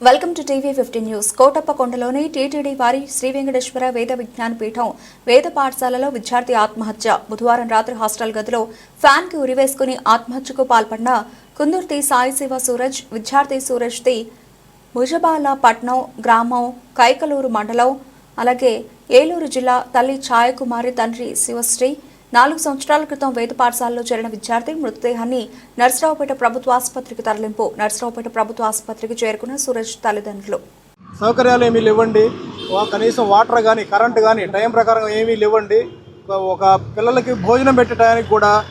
Welcome to TV fifteen news కోటప్పకొండలోని TTD వారి శ్రీ వెంకటేశ్వర వేద విజ్ఞాన పీఠం వేద పాఠశాలలో విద్యార్థి ఆత్మహత్య. బుధవారం రాత్రి హాస్టల్ గదిలో ఫ్యాన్కి ఉరివేసుకుని ఆత్మహత్యకు పాల్పడిన కుందుర్తి సాయి శివ సూరజ్ విద్యార్థి సూరజ్ ది ముజబాలపట్నం గ్రామం కైకలూరు మండలం అలాగే ఏలూరు జిల్లా తల్లి ఛాయకుమారి తండ్రి శివశ్రీ నాలుగు సంవత్సరాల క్రితం వేద పాఠశాలలో చేరిన విద్యార్థి మృతదేహాన్ని నర్సరావుపేట ప్రభుత్వ ఆసుపత్రికి తరలింపు. నర్సరావుపేట ప్రభుత్వ ఆసుపత్రికి చేరుకున్న సురేష్ తల్లిదండ్రులు. సౌకర్యాలు ఏమీ లేవండి. కనీసం వాటర్ కానీ కరెంట్ కానీ టైం ప్రకారం ఏమీ లేవండి. ఒక- పిల్లలకి భోజనం పెట్టడానికి కూడా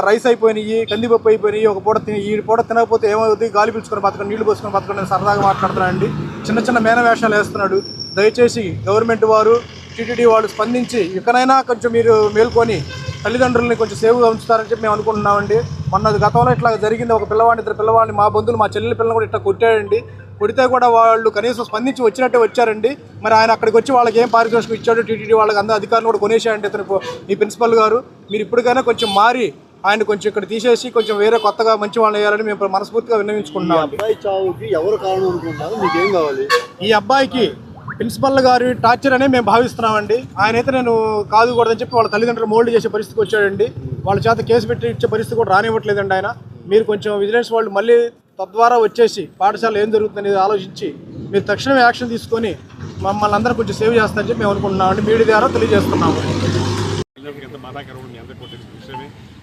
రైస్ అయిపోయినాయి కందిపప్పు అయిపోయినాయి ఒక పూట తిని ఈ పూట తినకపోతే ఏమవుతుంది గాలి పీల్చుకొని బతకండి నీళ్ళు పోసుకొని బతకండి సరదాగా సరదాగా మాట్లాడుతున్నాడండి. చిన్న చిన్న మేనవేషాలు వేస్తున్నాడు. దయచేసి గవర్నమెంట్ వారు టీటీడీ వాళ్ళు స్పందించి ఇకనైనా కొంచెం మీరు మేల్కొని తల్లిదండ్రులని కొంచెం సేవ్గా ఉంచుతారని చెప్పి మేము అనుకుంటున్నామండి. మొన్న గతంలో ఇట్లా జరిగింది. ఒక పిల్లవాడిని ఇద్దరు పిల్లవాడిని మా బంధువులు మా చెల్లెల పిల్లలు కూడా ఇట్లా కొట్టాడండి. కొడితే కూడా వాళ్ళు కనీసం స్పందించి వచ్చినట్టే వచ్చారండి. మరి ఆయన అక్కడికి వచ్చి వాళ్ళకి ఏం పారితోషికం ఇచ్చాడు టీటీడీ వాళ్ళకి అందరూ అధికారులు కూడా కొనేసాయండి ఇతను ఈ ప్రిన్సిపల్ గారు. మీరు ఇప్పటికైనా కొంచెం మారి ఆయన కొంచెం ఇక్కడ తీసేసి కొంచెం వేరే కొత్తగా మంచి వాళ్ళని వేయాలని మేము మనస్ఫూర్తిగా విన్నవించుకుంటున్నాం అబ్బాయి చావుకి ఎవరు కారణం అనుకుంటారు మీకేం కావాలి? ఈ అబ్బాయికి ప్రిన్సిపల్ గారి టార్చర్ అనే మేము భావిస్తున్నామండి. ఆయన అయితే నేను కాదు కూడదని చెప్పి వాళ్ళ తల్లిదండ్రులు మోల్డ్ చేసే పరిస్థితికి వచ్చాడండి. వాళ్ళ చేత కేసు పెట్టి ఇచ్చే పరిస్థితి కూడా రానివ్వట్లేదండి ఆయన. మీరు కొంచెం విజిలెన్స్ వాళ్ళు మళ్ళీ తద్వారా వచ్చేసి పాఠశాల ఏం జరుగుతుందనేది ఆలోచించి మీరు తక్షణమే యాక్షన్ తీసుకొని మమ్మల్ని అందరూ కొంచెం సేవ్ చేస్తారని చెప్పి మేము అనుకుంటున్నామండి. మీడియా ద్వారా తెలియజేస్తున్నాము.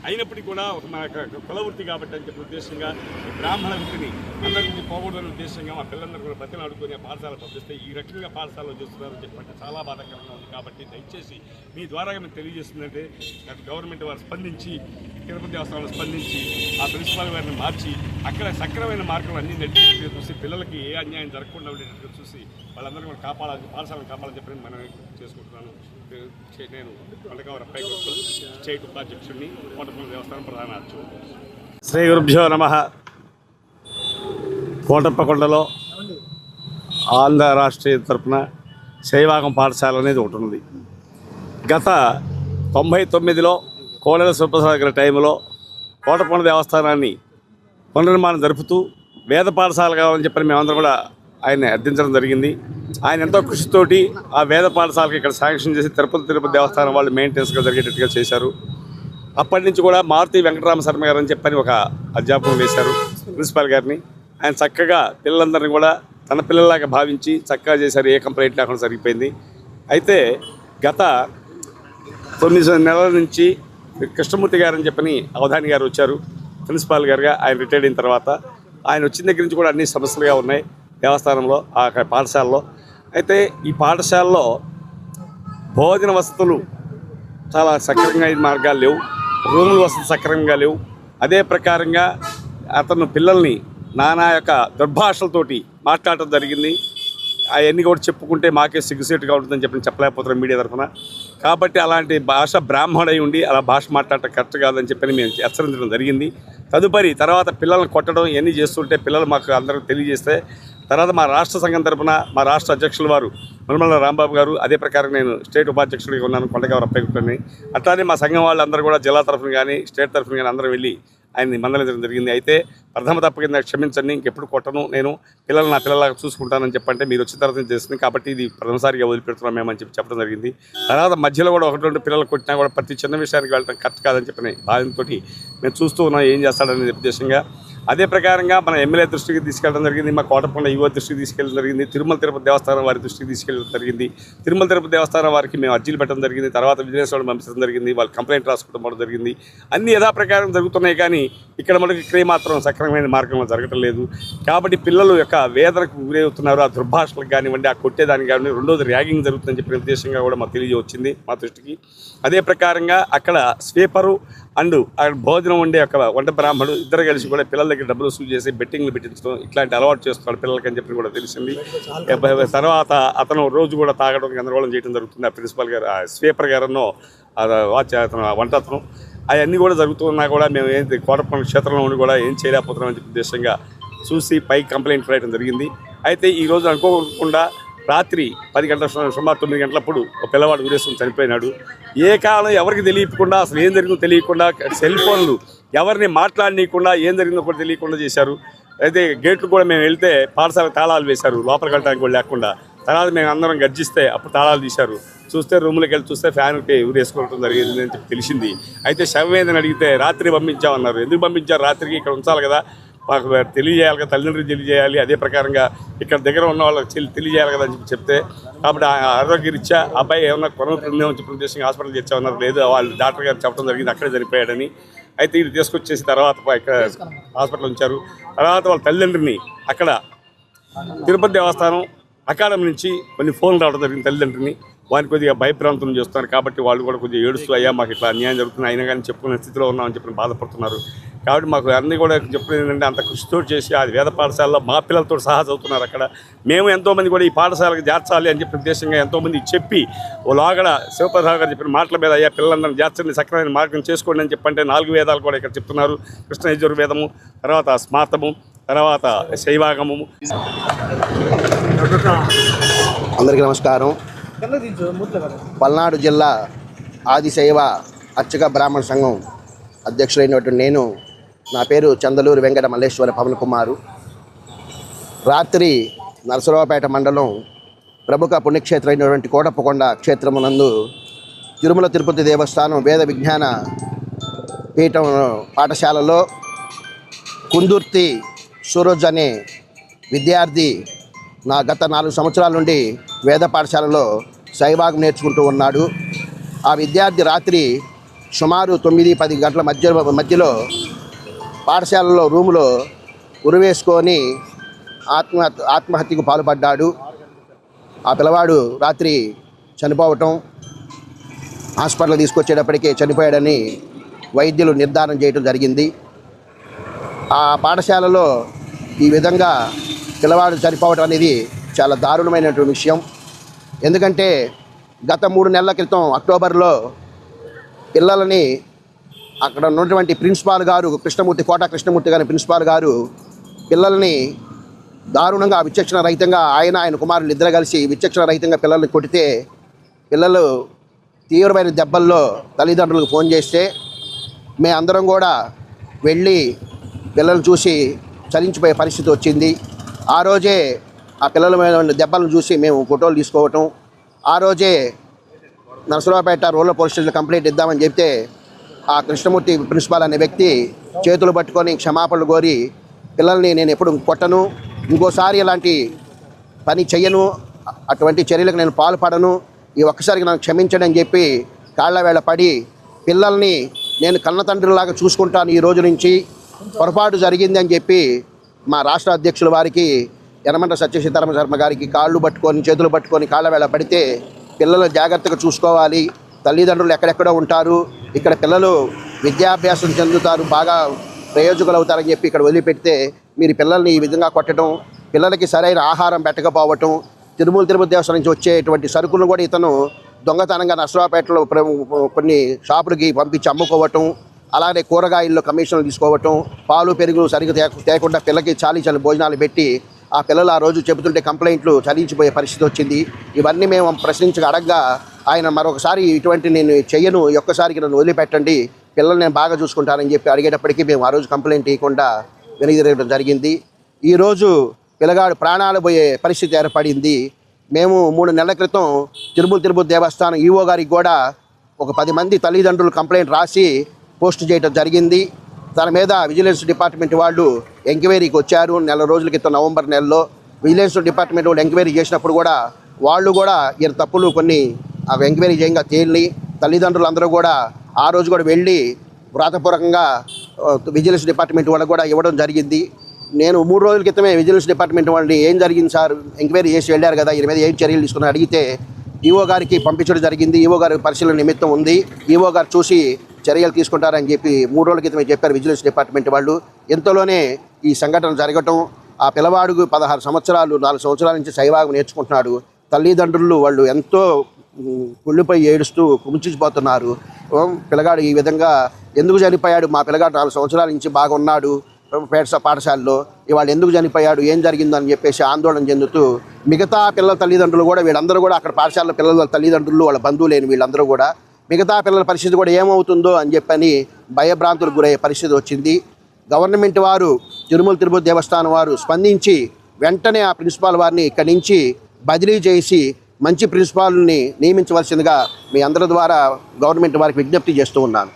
అయినప్పటికీ కూడా ఒక మన యొక్క కాబట్టి అని చెప్పిన ఉద్దేశంగా ఈ బ్రాహ్మణ వృత్తిని అందరికీ పోకూడదనే ఉద్దేశంగా మా పిల్లలందరూ కూడా బతిని ఆడుకొని పాఠశాల పంపిస్తే ఈ రకంగా పాఠశాలలో చేస్తున్నారని చెప్పంటే చాలా బాధాకరంగా ఉంది కాబట్టి దయచేసి మీ ద్వారా మేము తెలియజేస్తుందంటే గవర్నమెంట్ వారు స్పందించి తిరుపతి దేవస్థానంలో స్పందించి ఆ ప్రిన్సిపాల్ గారిని మార్చి అక్కడ సక్రమైన మార్గం అన్ని నెట్టి చూసి పిల్లలకి ఏ అన్యాయం జరగకుండా ఉండేటట్టు చూసి వాళ్ళందరూ కూడా కాపాడాలి పాఠశాలను కాపాడాలని చెప్పి మనం చేసుకుంటున్నాను. నేను కొండకావర అబ్బాయి కొడుకు స్టేట్ ఉపాధ్యక్షుడిని కోటపల్లి దేవస్థానం ప్రధాన అర్చకుడు. శ్రీ గురుభ్యో నమ. కోటప్పకొండలో ఆంధ్ర రాష్ట్రీయ తరఫున శైవాగం పాఠశాల అనేది ఒకటి ఉంది గత తొంభై తొమ్మిదిలో కోడెల సుప్రసాద్ గారి టైంలో కోటపండ దేవస్థానాన్ని పునర్నిర్మాణం జరుపుతూ వేద పాఠశాల కావాలని చెప్పని మేమందరం కూడా ఆయన్ని అర్థించడం జరిగింది. ఆయన ఎంతో కృషితోటి ఆ వేద పాఠశాలకి ఇక్కడ శాంక్షన్ చేసి తిరుపతి తిరుపతి దేవస్థానం వాళ్ళు మెయింటెనెన్స్గా జరిగేటట్టుగా చేశారు. అప్పటి నుంచి కూడా మారుతి వెంకటరామ శర్మ గారు అని చెప్పని ఒక అధ్యాపకం వేశారు ప్రిన్సిపాల్ గారిని. ఆయన చక్కగా పిల్లలందరినీ కూడా తన పిల్లలాగా భావించి చక్కగా చేశారు. ఏ కంప్లైంట్ లేకుండా జరిగిపోయింది. అయితే గత తొమ్మిది నెలల నుంచి కృష్ణమూర్తి గారు అని చెప్పని అవధాని గారు వచ్చారు. ప్రిన్సిపాల్ గారుగా ఆయన రిటైర్డ్ అయిన తర్వాత ఆయన వచ్చిన దగ్గర నుంచి కూడా అన్ని సమస్యలుగా ఉన్నాయి. దేవస్థానంలో ఆ పాఠశాలలో. అయితే ఈ పాఠశాలలో భోజన వసతులు చాలా సక్రమంగా మార్గాలు లేవు. రూముల వసతి సక్రమంగా లేవు. అదే ప్రకారంగా అతను పిల్లల్ని నానా యొక్క దుర్భాషలతోటి మాట్లాడటం జరిగింది. అవన్నీ కూడా చెప్పుకుంటే మాకే సిగ్గుసేటుగా ఉంటుందని చెప్పి చెప్పలేకపోతున్నాం మీడియా తరఫున. కాబట్టి అలాంటి భాష బ్రాహ్మణై ఉండి అలా భాష మాట్లాడటం కరెక్ట్ కాదని చెప్పి మేము హెచ్చరించడం జరిగింది. తదుపరి తర్వాత పిల్లల్ని కొట్టడం ఇవన్నీ చేస్తుంటే పిల్లలు మాకు అందరికి తెలియజేస్తే తర్వాత మా రాష్ట్ర సంఘం తరపున మా రాష్ట్ర అధ్యక్షుల వారు నిర్మల రాంబాబు గారు అదే ప్రకారం నేను స్టేట్ ఉపాధ్యక్షుడిగా ఉన్నాను కొండగవర అప్పయ్యని అట్లానే మా సంఘం వాళ్ళందరూ కూడా జిల్లా తరఫున కానీ స్టేట్ తరఫున కానీ అందరూ వెళ్ళి ఆయన్ని మందలించడం జరిగింది. అయితే ప్రథమ తప్ప కింద క్షమించండి ఇంకెప్పుడు కొట్టను నేను పిల్లలు నా పిల్లలాగా చూసుకుంటానని చెప్పంటే మీరు వచ్చిన తర్వాత చేస్తుంది. కాబట్టి ఇది ప్రథమసారిగా వదిలిపెడుతున్నాం మేమని చెప్పి చెప్పడం జరిగింది. తర్వాత మధ్యలో కూడా ఒకటి రెండు పిల్లలు కొట్టినా కూడా ప్రతి చిన్న విషయానికి వెళ్ళడం కరెక్ట్ కాదని చెప్పిన భావంతో మేము చూస్తూ ఉన్నాం ఏం చేస్తాడనే ఉద్దేశంగా. అదే ప్రకారంగా మన ఎమ్మెల్యే దృష్టికి తీసుకెళ్ళడం జరిగింది మా కోటపండ యువ దృష్టికి తీసుకెళ్ళడం జరిగింది తిరుమల తిరుపతి దేవస్థానం వారి దృష్టికి తీసుకెళ్ళడం జరిగింది. తిరుమల తిరుపతి దేవస్థానం వారికి మేము అర్జీలు పెట్టడం జరిగింది తర్వాత విజిలెన్స్ వాళ్ళు పంపించడం జరిగింది వాళ్ళు కంప్లైంట్ రాసుకోవడం కూడా జరిగింది. అన్ని యథాప్రకారం జరుగుతున్నాయి కానీ ఇక్కడ మనకి క్రియ మాత్రం సక్రమమైన మార్గంలో జరగటం లేదు. కాబట్టి పిల్లలు యొక్క వేదనకు గురవుతున్నారు ఆ దుర్భాషలకు కానివ్వండి ఆ కొట్టేదానికి కానివ్వండి రెండోది ర్యాగింగ్ జరుగుతుందని చెప్పిన ఉద్దేశంగా కూడా మాకు తెలియవచ్చింది మా దృష్టికి. అదే ప్రకారంగా అక్కడ స్వీపరు అండ్ ఆయన భోజనం వండే ఒక వంట బ్రాహ్మడు ఇద్దరు కలిసి కూడా పిల్లల దగ్గర డబ్బులు వసూలు చేసి బెట్టింగ్లు పెట్టించడం ఇట్లాంటి అలవాటు చేస్తున్నాడు పిల్లలకి అని చెప్పి కూడా తెలిసింది. తర్వాత అతను రోజు కూడా తాగడం గందరగోళం చేయడం జరుగుతుంది. ఆ ప్రిన్సిపాల్ గారు ఆ స్వీపర్ గారన్నో వాచ్ అతను ఆ వంట అతను. అవన్నీ కూడా జరుగుతున్నా కూడా మేము ఏంటి కోటపల్లి క్షేత్రంలో ఉండి కూడా ఏం చేయలేకపోతున్నాం అని చెప్పి ఉద్దేశంగా చూసి పై కంప్లైంట్ రాయడం జరిగింది. అయితే ఈ అనుకోకుండా రాత్రి పది గంటల సుమారు తొమ్మిది గంటలప్పుడు ఒక పిల్లవాడు ఉరేసుకుని చనిపోయినాడు. ఏ కాలం ఎవరికి తెలియకుండా అసలు ఏం జరిగిందో తెలియకుండా సెల్ ఫోన్లు ఎవరిని మాట్లాడనీయకుండా ఏం జరిగిందో కూడా తెలియకుండా చేశారు. అయితే గేట్లు కూడా మేము వెళ్తే పాఠశాల తాళాలు వేశారు. లోపలికి వెళ్ళడానికి కూడా లేకుండా. తర్వాత మేము అందరం గర్జిస్తే అప్పుడు తాళాలు తీశారు. చూస్తే రూమ్లోకి వెళ్ళి చూస్తే ఫ్యాన్కి ఊరేసుకోవడం జరిగింది అని చెప్పి తెలిసింది. అయితే శవం ఏదని అడిగితే రాత్రి పంపించామన్నారు. ఎందుకు పంపించారు? రాత్రికి ఇక్కడ ఉంచాలి కదా. మాకు తెలియజేయాలి కదా తల్లిదండ్రులు తెలియజేయాలి. అదే ప్రకారంగా ఇక్కడ దగ్గర ఉన్న వాళ్ళకి తెలియజేయాలి కదా అని చెప్పి చెప్తే కాబట్టి ఆ ఆరోగ్యరీత్యా అబ్బాయి ఏమన్నా కొనవుతుందేమో చెప్పిన ఉద్దేశంగా హాస్పిటల్ తెచ్చామన్నారు. లేదు వాళ్ళు డాక్టర్ గారు చెప్పడం జరిగింది అక్కడే చనిపోయాడని అయితే ఇది తీసుకొచ్చేసి తర్వాత ఇక్కడ హాస్పిటల్ ఉంచారు. తర్వాత వాళ్ళ తల్లిదండ్రిని అక్కడ తిరుపతి దేవస్థానం అకాడమీ నుంచి కొన్ని ఫోన్లు రావడం జరిగింది తల్లిదండ్రిని వారిని కొద్దిగా భయప్రాంతం చేస్తున్నారు. కాబట్టి వాళ్ళు కూడా కొద్దిగా ఏడుస్తూ అయ్యా మాకు ఇట్లా అన్యాయం జరుగుతుంది. అయినా కానీ చెప్పుకునే స్థితిలో ఉన్నామని చెప్పి బాధపడుతున్నారు. కాబట్టి మాకు అన్ని కూడా చెప్పినది ఏంటంటే అంత కృషితో చేసి అది వేద పాఠశాలలో మా పిల్లలతో సహా చదువుతున్నారు అక్కడ. మేము ఎంతోమంది కూడా ఈ పాఠశాలకు చేర్చాలి అని చెప్పి ఉద్దేశంగా ఎంతోమంది చెప్పి ఓ లోగడ శివప్రసాద్ గారు చెప్పిన మాటల మీద అయ్యా పిల్లలందరినీ చేర్చండి సక్రమైన మార్గం చేసుకోండి అని చెప్పంటే నాలుగు వేదాలు కూడా ఇక్కడ చెప్తున్నారు. కృష్ణ యజుర్వేదము తర్వాత స్మార్తము తర్వాత శైవాగము అందరికీ నమస్కారం. పల్నాడు జిల్లా ఆదిశైవ అర్చక బ్రాహ్మణ సంఘం అధ్యక్షుడైనటువంటి నేను నా పేరు చందలూరు వెంకట మల్లేశ్వర పవన్ కుమారు. రాత్రి నరసరావుపేట మండలం ప్రముఖ పుణ్యక్షేత్రం అయినటువంటి కోటప్పకొండ క్షేత్రమునందు తిరుమల తిరుపతి దేవస్థానం వేద విజ్ఞాన పీఠం పాఠశాలలో కుందుర్తి సూరజ్ అనే విద్యార్థి నా గత నాలుగు సంవత్సరాల నుండి వేద పాఠశాలలో సైభాగం నేర్చుకుంటూ ఉన్నాడు. ఆ విద్యార్థి రాత్రి సుమారు తొమ్మిది పది గంటల మధ్య మధ్యలో పాఠశాలలో రూములో ఉరివేసుకొని ఆత్మ ఆత్మహత్యకు పాల్పడ్డాడు. ఆ పిల్లవాడు రాత్రి చనిపోవటం హాస్పిటల్ తీసుకొచ్చేటప్పటికే చనిపోయాడని వైద్యులు నిర్ధారణ చేయడం జరిగింది. ఆ పాఠశాలలో ఈ విధంగా పిల్లవాడు చనిపోవడం అనేది చాలా దారుణమైనటువంటి విషయం. ఎందుకంటే గత మూడు నెలల క్రితం అక్టోబర్లో పిల్లలని అక్కడ ఉన్నటువంటి ప్రిన్సిపాల్ గారు కృష్ణమూర్తి కోట కృష్ణమూర్తి గారి ప్రిన్సిపాల్ గారు పిల్లల్ని దారుణంగా విచక్షణ రహితంగా ఆయన ఆయన కుమారులు ఇద్దరు కలిసి విచక్షణ రహితంగా పిల్లల్ని కొడితే పిల్లలు తీవ్రమైన దెబ్బల్లో తల్లిదండ్రులకు ఫోన్ చేస్తే మేమందరం అందరం కూడా వెళ్ళి పిల్లల్ని చూసి చలించిపోయే పరిస్థితి వచ్చింది. ఆ రోజే ఆ పిల్లల మీద ఉన్న దెబ్బలను చూసి మేము ఫోటోలు తీసుకోవటం. ఆ రోజే Narasaraopet rural police station complaint ఇద్దామని చెప్తే ఆ కృష్ణమూర్తి ప్రిన్సిపాల్ అనే వ్యక్తి చేతులు పట్టుకొని క్షమాపణలు కోరి పిల్లల్ని నేను ఎప్పుడు కొట్టను ఇంకోసారి ఇలాంటి పని చెయ్యను అటువంటి చర్యలకు నేను పాల్పడను ఈ ఒక్కసారికి నన్ను క్షమించడం అని చెప్పి కాళ్ళ వేళ పడి పిల్లల్ని నేను కన్న తండ్రిలాగా చూసుకుంటాను ఈ రోజు నుంచి పొరపాటు జరిగింది అని చెప్పి మా రాష్ట్ర అధ్యక్షుల వారికి యనమండ సత్యసీతారామ శర్మ గారికి కాళ్ళు పట్టుకొని చేతులు పట్టుకొని కాళ్ళ వేళ పడితే పిల్లలు జాగ్రత్తగా చూసుకోవాలి తల్లిదండ్రులు ఎక్కడెక్కడో ఉంటారు ఇక్కడ పిల్లలు విద్యాభ్యాసం చెందుతారు బాగా ప్రయోజకులు అవుతారని చెప్పి ఇక్కడ వదిలిపెడితే మీరు పిల్లల్ని ఈ విధంగా కొట్టడం పిల్లలకి సరైన ఆహారం పెట్టకపోవటం తిరుమల తిరుపతి దేవస్థానం నుంచి వచ్చేటువంటి సరుకులను కూడా ఇతను దొంగతనంగా నర్సరావుపేటలో కొన్ని షాపులకి పంపించి అమ్ముకోవటం అలానే కూరగాయల్లో కమిషన్లు తీసుకోవటం పాలు పెరుగు సరిగ్గా తేకుండా పిల్లకి చాలీ చాలి భోజనాలు పెట్టి ఆ పిల్లలు ఆ రోజు చెబుతుంటే కంప్లైంట్లు చలించిపోయే పరిస్థితి వచ్చింది. ఇవన్నీ మేము ప్రశ్నించగా అడగ్గా ఆయన మరొకసారి ఇటువంటి నేను చెయ్యను ఒక్కసారికి నన్ను వదిలిపెట్టండి పిల్లల్ని నేను బాగా చూసుకుంటానని చెప్పి అడిగేటప్పటికీ మేము ఆ రోజు కంప్లైంట్ ఇవ్వకుండా వెనుదిరగడం జరిగింది. ఈరోజు పిల్లగాడు ప్రాణాలు పోయే పరిస్థితి ఏర్పడింది. మేము మూడు నెలల క్రితం తిరుమల తిరుపతి దేవస్థానం ఈవో గారికి కూడా ఒక పది మంది తల్లిదండ్రులు కంప్లైంట్ రాసి పోస్ట్ చేయడం జరిగింది. దాని మీద విజిలెన్స్ డిపార్ట్మెంట్ వాళ్ళు ఎంక్వైరీకి వచ్చారు నెల రోజుల క్రితం నవంబర్ నెలలో. విజిలెన్స్ డిపార్ట్మెంట్ వాళ్ళు ఎంక్వైరీ చేసినప్పుడు కూడా వాళ్ళు కూడా ఈయన తప్పులు కొన్ని ఆ ఎంక్వైరీ చేయంగా తేలి తల్లిదండ్రులు అందరూ కూడా ఆ రోజు కూడా వెళ్ళి వ్రాతపూర్వకంగా విజిలెన్స్ డిపార్ట్మెంట్ వాళ్ళకు కూడా ఇవ్వడం జరిగింది. నేను మూడు రోజుల క్రితమే విజిలెన్స్ డిపార్ట్మెంట్ వాళ్ళని ఏం జరిగింది సార్? ఎంక్వైరీ చేసి వెళ్ళారు కదా ఈ మీద ఏం చర్యలు తీసుకుని అడిగితే ఈవో గారికి పంపించడం జరిగింది. ఈవో గారి పరిశీలన నిమిత్తం ఉంది. ఈవో గారు చూసి చర్యలు తీసుకుంటారని చెప్పి మూడు రోజుల క్రితమే చెప్పారు విజిలెన్స్ డిపార్ట్మెంట్ వాళ్ళు. ఎంతలోనే ఈ సంఘటన జరగటం ఆ పిల్లవాడుకు పదహారు సంవత్సరాలు నాలుగు సంవత్సరాల నుంచి శైవాగం నేర్చుకుంటున్నాడు. తల్లిదండ్రులు వాళ్ళు ఎంతో ఉమ్, ఏడుస్తూ కుమించిపోతున్నారు పిల్లగాడు ఈ విధంగా ఎందుకు చనిపోయాడు? మా పిల్లగాడు నాలుగు సంవత్సరాల నుంచి బాగా ఉన్నాడు పేట పాఠశాలలో. ఇవాళ ఎందుకు చనిపోయాడు? ఏం జరిగిందని చెప్పేసి ఆందోళన చెందుతూ మిగతా పిల్లల తల్లిదండ్రులు కూడా వీళ్ళందరూ కూడా అక్కడ పాఠశాల పిల్లల తల్లిదండ్రులు వాళ్ళ బంధువులేని వీళ్ళందరూ కూడా మిగతా పిల్లల పరిస్థితి కూడా ఏమవుతుందో అని చెప్పని భయభ్రాంతులకు గురయ్యే పరిస్థితి వచ్చింది. గవర్నమెంట్ వారు తిరుమల తిరుపతి దేవస్థానం వారు స్పందించి వెంటనే ఆ ప్రిన్సిపాల్ వారిని ఇక్కడి నుంచి బదిలీ చేసి మంచి ప్రిన్సిపాల్ని నియమించవలసిందిగా మీ అందరి ద్వారా గవర్నమెంట్ వారికి విజ్ఞప్తి చేస్తూ ఉన్నాను.